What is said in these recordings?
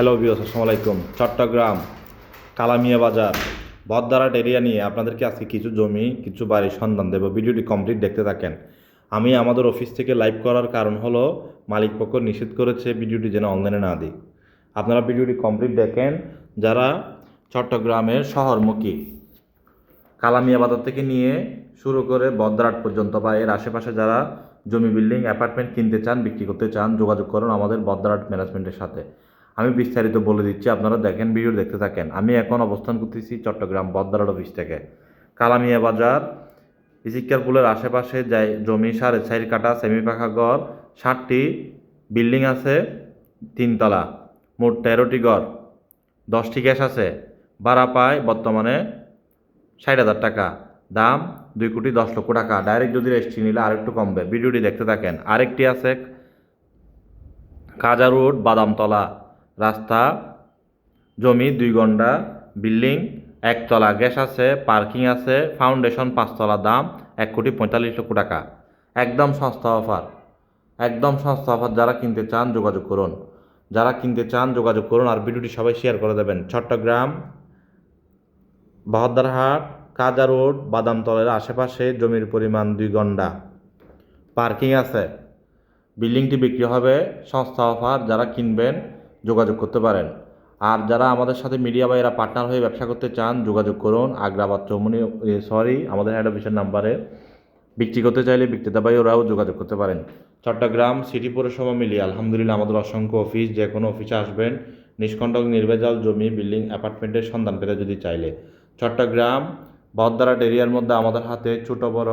Hello বিয়স আসসালামু আলাইকুম। চট্টগ্রাম, কালামিয়া বাজার, বদদারাট এরিয়া নিয়ে আপনাদেরকে আজকে কিছু জমি, কিছু বাড়ির সন্ধান দেবো। ভিডিওটি কমপ্লিট দেখতে থাকেন। আমি আমাদের অফিস থেকে লাইভ করার কারণ হলো, মালিক পক্ষ নিষেধ করেছে ভিডিওটি যেন অনলাইনে না দিই। আপনারা ভিডিওটি কমপ্লিট দেখেন। যারা চট্টগ্রামের শহরমুখী, কালামিয়া বাজার থেকে নিয়ে শুরু করে বদরাট পর্যন্ত বা এর আশেপাশে যারা জমি, বিল্ডিং, অ্যাপার্টমেন্ট কিনতে চান, বিক্রি করতে চান, যোগাযোগ করুন আমাদের বদরাট ম্যানেজমেন্টের সাথে। আমি বিস্তারিত বলে দিচ্ছি, আপনারা দেখেন, ভিডিও দেখতে থাকেন। আমি এখন অবস্থান করতেছি চট্টগ্রাম বদরাট অফিস থেকে। কালামিয়া বাজার ইসিকার পুলের আশেপাশে যাই জমি সাড়ে চার কাটা, সেমি পাখা ঘর, ষাটটি বিল্ডিং আছে, তিনতলা, মোট তেরোটি ঘর, দশটি গ্যাস আছে। ভাড়া পায় বর্তমানে ষাট হাজার টাকা। দাম দুই কোটি দশ লক্ষ টাকা। ডাইরেক্ট যদি রেজিস্ট্রি নিলে আরেকটু কমবে। ভিডিওটি দেখতে থাকেন। আরেকটি আছে কাজা রোড, বাদামতলা। রাস্তা, জমি, দুই ঘণ্টা, বিল্ডিং, একতলা, গ্যাস আছে, পার্কিং আছে, ফাউন্ডেশন, পাঁচতলা, দাম এক কোটি পঁয়তাল্লিশ লক্ষ টাকা। একদম সস্তা অফার। একদম সস্তা অফার যারা কিনতে চান, যোগাযোগ করুন। যারা কিনতে চান, যোগাযোগ করুন আর ভিডিওটি সবাই শেয়ার করে দেবেন। চট্টগ্রাম বহদ্দারহাট কাজা রোড, বাদামতলের আশেপাশে জমির পরিমাণ দুই গন্ডা পার্কিং আছে। বিল্ডিংটি বিক্রি হবে। সস্তা অফার। যারা কিনবেন যোগাযোগ করতে পারেন। আর যারা আমাদের সাথে মিডিয়া বা এরা পার্টনার হয়ে ব্যবসা করতে চান, যোগাযোগ করুন। আগ্রাবাদ চৌমনি সরি আমাদের হেড অফিসের নাম্বারে বিক্রি করতে চাইলে বিক্রেতা ভাই ওরাও যোগাযোগ করতে পারেন। চট্টগ্রাম সিটি পৌরসভা মিলিয়ে আলহামদুলিল্লাহ আমাদের অসংখ্য অফিস যে কোনো অফিসে আসবেন। নিষ্কণ্টক, নির্ভেজাল জমি বিল্ডিং অ্যাপার্টমেন্টের সন্ধান পেতে যদি চাইলে। চট্টগ্রাম বদদারাট এরিয়ার মধ্যে আমাদের হাতে ছোট, বড়,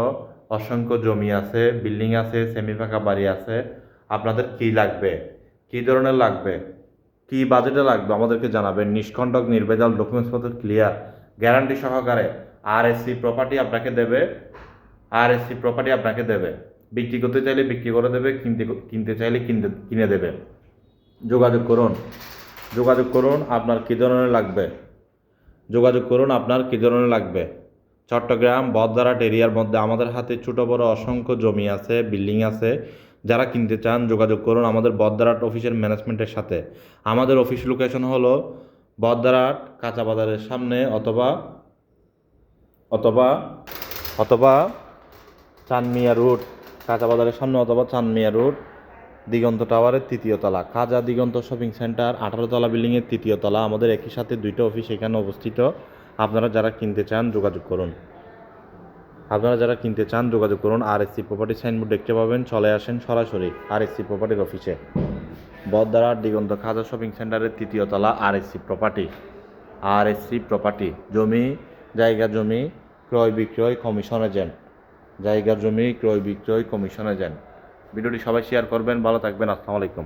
অসংখ্য জমি আছে বিল্ডিং আছে সেমি ফাঁকা বাড়ি আছে। আপনাদের কি লাগবে? কি ধরনের লাগবে? কি বাজেটে লাগবে আমাদেরকে জানাবেন। নিষ্কণ্টক নির্ভেজাল ডকুমেন্টসপত্র ক্লিয়ার গ্যারান্টি সহকারে আর এসসি প্রপার্টি আপনাকে দেবে আর এসসি প্রপার্টি আপনাকে দেবে। বিক্রি করতে চাইলে বিক্রি করে দেবে, কিনতে কিনতে চাইলে কিনতে, কিনে দেবে। যোগাযোগ করুন যোগাযোগ করুন, আপনার কী ধরনের লাগবে? যোগাযোগ করুন, আপনার কী ধরনের লাগবে? চট্টগ্রাম বদদারাট এরিয়ার মধ্যে আমাদের হাতে ছোট বড় অসংখ্য জমি আছে, বিল্ডিং আছে। যারা কিনতে চান, যোগাযোগ করুন আমাদের বদদারাট অফিসের ম্যানেজমেন্টের সাথে। আমাদের অফিস লোকেশন হলো বদদারাট কাঁচা বাজারের সামনে অথবা অথবা অথবা চানমিয়া রোড, কাঁচা বাজারের সামনে অথবা চানমিয়া রোড, দিগন্ত টাওয়ারের তৃতীয় তলা। খাজা দিগন্ত শপিং সেন্টার, আঠারো তলা বিল্ডিংয়ের তৃতীয় তলা। আমাদের একই সাথে দুইটা অফিস এখানে অবস্থিত। আপনারা যারা কিনতে চান, যোগাযোগ করুন। আপনারা যারা কিনতে চান, যোগাযোগ করুন আর এসসি প্রপার্টি সাইনবোর্ড দেখতে পাবেন। চলে আসেন সরাসরি আর এসসি প্রপার্টির অফিসে। বদদারার দিগন্ত খাজা শপিং সেন্টারের তৃতীয় তলা R SC property. R SC property, জমি, জায়গা জমি, ক্রয় বিক্রয় কমিশন এজেন্ট। জায়গা জমি, ক্রয় বিক্রয় কমিশন এজেন্ট। ভিডিওটি সবাই শেয়ার করবেন। ভালো থাকবেন। আসসালামু আলাইকুম।